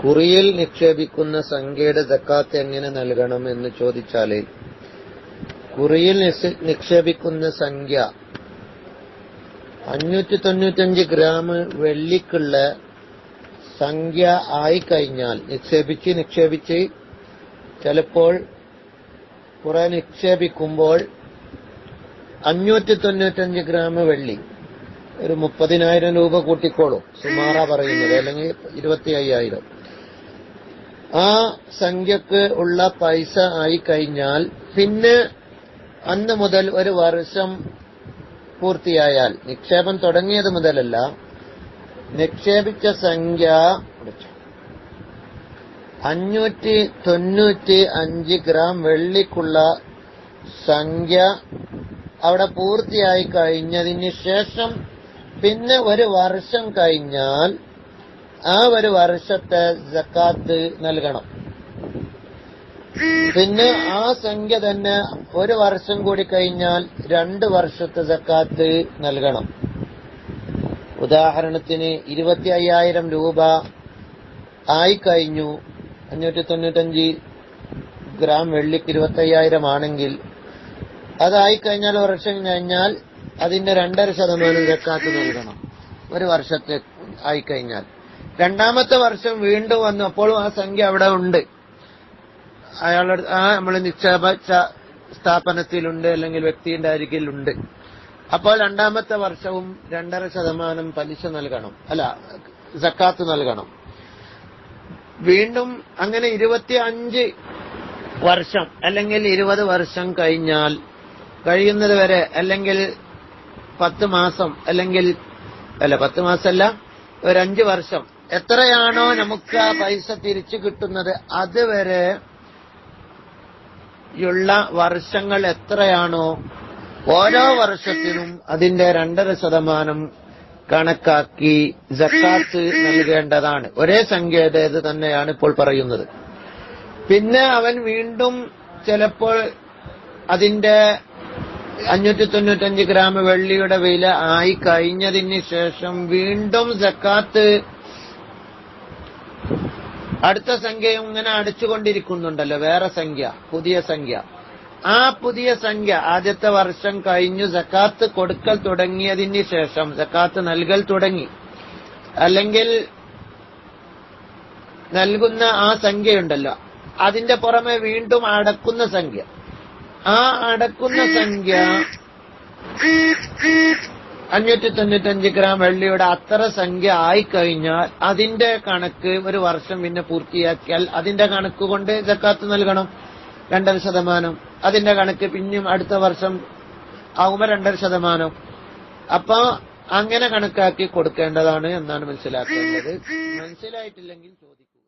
കുറിയിൽ നിക്ഷേപിക്കുന്ന സംഖ്യയുടെ ജക്കാത്ത് എങ്ങനെ നൽകണം എന്ന് ചോദിച്ചാൽ കുറിയിൽ നിക്ഷേപിക്കുന്ന സംഖ്യ അഞ്ഞൂറ്റി തൊണ്ണൂറ്റഞ്ച് ഗ്രാം വെള്ളിക്കുള്ള സംഖ്യ ആയിക്കഴിഞ്ഞാൽ നിക്ഷേപിച്ച് നിക്ഷേപിച്ച് ചിലപ്പോൾ കുറെ നിക്ഷേപിക്കുമ്പോൾ അഞ്ഞൂറ്റി തൊണ്ണൂറ്റഞ്ച് ഗ്രാം വെള്ളി ഒരു മുപ്പതിനായിരം രൂപ കൂട്ടിക്കോളും. സുമാറ പറയുന്നത്. അല്ലെങ്കിൽ ഇരുപത്തി അയ്യായിരം ആ സംഖ്യക്ക് ഉള്ള പൈസ ആയി കഴിഞ്ഞാൽ പിന്നെ അന്ന് മുതൽ ഒരു വർഷം പൂർത്തിയായാൽ നിക്ഷേപം തുടങ്ങിയത് മുതലല്ല നിക്ഷേപിച്ച സംഖ്യ അഞ്ഞൂറ്റി തൊണ്ണൂറ്റി അഞ്ച് ഗ്രാം വെള്ളിക്കുള്ള സംഖ്യ അവിടെ പൂർത്തിയായി കഴിഞ്ഞതിന് ശേഷം പിന്നെ ഒരു വർഷം കഴിഞ്ഞാൽ ആ ഒരു വർഷത്തെ ജക്കാത്ത് നൽകണം. പിന്നെ ആ സംഖ്യ തന്നെ ഒരു വർഷം കൂടി കഴിഞ്ഞാൽ രണ്ട് വർഷത്തെ ജക്കാത്ത് നൽകണം. ഉദാഹരണത്തിന് ഇരുപത്തി അയ്യായിരം രൂപ ആയിക്കഴിഞ്ഞു അഞ്ഞൂറ്റി തൊണ്ണൂറ്റഞ്ച് ഗ്രാം വെള്ളിക്ക് ഇരുപത്തി അയ്യായിരം ആണെങ്കിൽ അതായി കഴിഞ്ഞാൽ ഒരു വർഷം കഴിഞ്ഞാൽ അതിന്റെ രണ്ടര ശതമാനം ജക്കാത്ത് നൽകണം. ഒരു വർഷത്തെ ആയിക്കഴിഞ്ഞാൽ. രണ്ടാമത്തെ വർഷം വീണ്ടും വന്നു. അപ്പോഴും ആ സംഖ്യ അവിടെ ഉണ്ട്. അയാളുടെ ആ നമ്മൾ നിക്ഷേപ സ്ഥാപനത്തിലുണ്ട് അല്ലെങ്കിൽ വ്യക്തിയുടെ അരികിലുണ്ട്. അപ്പോൾ രണ്ടാമത്തെ വർഷവും രണ്ടര ശതമാനം പലിശ നൽകണം. അല്ല ജക്കാത്ത് നൽകണം. വീണ്ടും അങ്ങനെ ഇരുപത്തി അഞ്ച് വർഷം അല്ലെങ്കിൽ ഇരുപത് വർഷം കഴിഞ്ഞാൽ കഴിയുന്നത് വരെ അല്ലെങ്കിൽ പത്ത് മാസം അല്ലെങ്കിൽ അല്ല പത്ത് മാസമല്ല ഒരു അഞ്ച് വർഷം. എത്രയാണോ നമുക്ക് ആ പൈസ തിരിച്ചു കിട്ടുന്നത് അതുവരെ ുള്ള വർഷങ്ങൾ എത്രയാണോ ഓരോ വർഷത്തിനും അതിന്റെ രണ്ടര ശതമാനം കണക്കാക്കി ജക്കാത്ത് നൽകേണ്ടതാണ്. ഒരേ സംഖ്യയുടേത് തന്നെയാണ് ഇപ്പോൾ പറയുന്നത്. പിന്നെ അവൻ വീണ്ടും ചിലപ്പോൾ അതിന്റെ അഞ്ഞൂറ്റി തൊണ്ണൂറ്റഞ്ച് ഗ്രാം വെള്ളിയുടെ വില ആയി കഴിഞ്ഞതിന് ശേഷം വീണ്ടും സക്കാത്ത്. അടുത്ത സംഖ്യ ഇങ്ങനെ അടിച്ചുകൊണ്ടിരിക്കുന്നുണ്ടല്ലോ വേറെ സംഖ്യ പുതിയ സംഖ്യ. ആ പുതിയ സംഖ്യ ആദ്യത്തെ വർഷം കഴിഞ്ഞു സക്കാത്ത് കൊടുക്കൽ തുടങ്ങിയതിന് ശേഷം സക്കാത്ത് നൽകൽ തുടങ്ങി. അല്ലെങ്കിൽ നൽകുന്ന ആ സംഖ്യയുണ്ടല്ലോ അതിന്റെ പുറമെ വീണ്ടും അടക്കുന്ന സംഖ്യ. ആ അടക്കുന്ന സംഖ്യ അഞ്ഞൂറ്റി തൊണ്ണൂറ്റഞ്ച് ഗ്രാം വെള്ളിയുടെ അത്ര സംഖ്യ ആയിക്കഴിഞ്ഞാൽ അതിന്റെ കണക്ക് ഒരു വർഷം പിന്നെ പൂർത്തിയാക്കിയാൽ അതിന്റെ കണക്ക് കൊണ്ട് ജക്കാത്ത് നൽകണം രണ്ടര ശതമാനം. അതിന്റെ കണക്ക് പിന്നെയും അടുത്ത വർഷം ആകുമ്പോ രണ്ടര ശതമാനം. അപ്പൊ അങ്ങനെ കണക്കാക്കി കൊടുക്കേണ്ടതാണ് എന്നാണ് മനസ്സിലാക്കേണ്ടത്. മനസ്സിലായിട്ടില്ലെങ്കിൽ ചോദിക്കൂ.